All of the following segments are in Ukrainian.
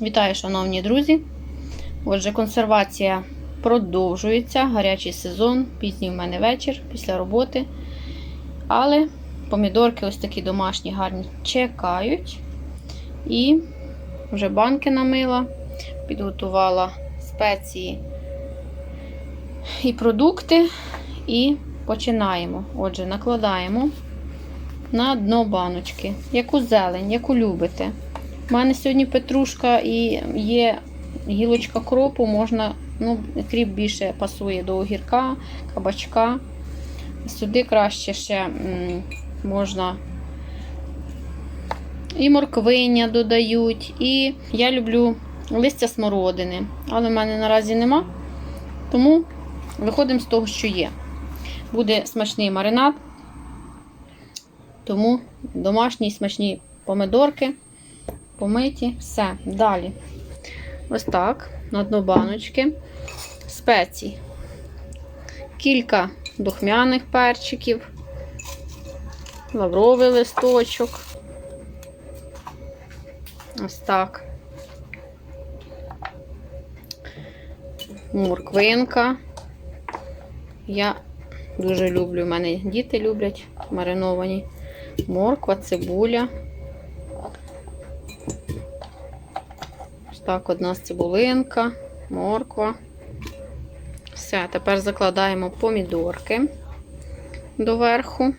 Вітаю, шановні друзі! Отже, консервація продовжується. Гарячий сезон, пізній в мене вечір після роботи. Але помідорки ось такі домашні, гарні, чекають. І вже банки намила, підготувала спеції і продукти. І починаємо. Отже, накладаємо на дно баночки. Яку зелень, яку любите. У мене сьогодні петрушка і є гілочка кропу, можна, ну, кріп більше пасує до огірка, кабачка. Сюди краще ще можна і морквиня додають. І я люблю листя смородини, але в мене наразі нема. Тому виходимо з того, що є. Буде смачний маринад, тому домашні смачні помидорки помиті. Все. Далі. Ось так, на дно баночки. Спеції. Кілька духмяних перчиків, лавровий листочок. Ось так. Морквинка. Я дуже люблю, в мене діти люблять мариновані. Морква, цибуля. Так, одна цибулинка, морква. Все, тепер закладаємо помідорки доверху.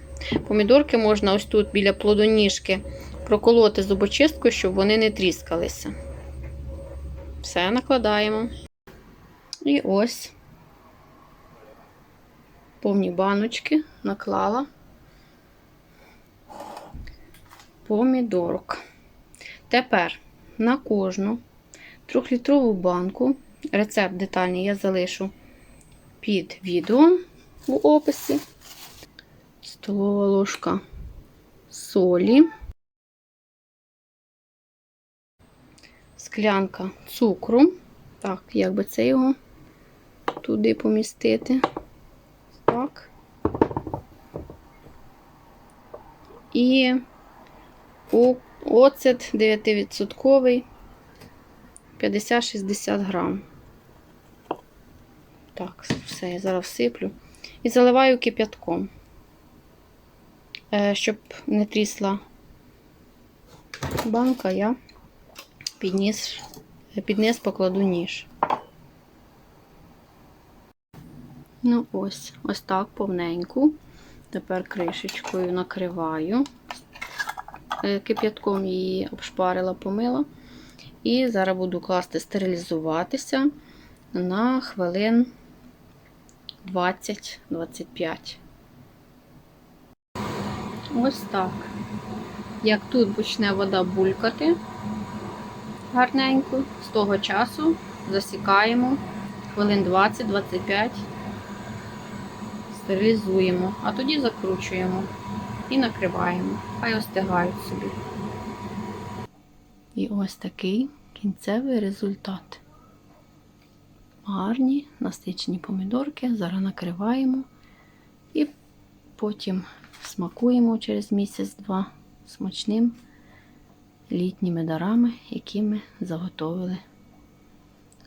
Помідорки можна ось тут біля плодоніжки проколоти зубочисткою, щоб вони не тріскалися. Все накладаємо. І ось повні баночки наклала помідорок. Тепер на кожну трьохлітрову банку, рецепт детальний я залишу під відео у описі. Столова ложка солі, склянка цукру. Так, як би це його туди помістити. Так. І оцет 9%. 50-60 грам. Так, все, я зараз всиплю. І заливаю кип'ятком, Е, щоб не трісла банка, я підніс, підниз покладу ніж. Ну, ось, ось так повненьку. Тепер кришечкою накриваю. Е, Кип'ятком її обшпарила, помила. І зараз буду класти стерилізуватися на хвилин 20-25. Ось так. Як тут почне вода булькати гарненько, з того часу засікаємо хвилин 20-25, стерилізуємо, а тоді закручуємо і накриваємо. Хай остигають собі. І ось такий кінцевий результат. Гарні насичені помідорки. Зараз накриваємо і потім смакуємо через місяць-два смачним літніми дарами, які ми заготовили.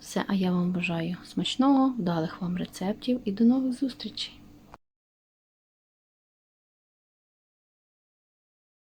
Все, а я вам бажаю смачного, вдалих вам рецептів і до нових зустрічей!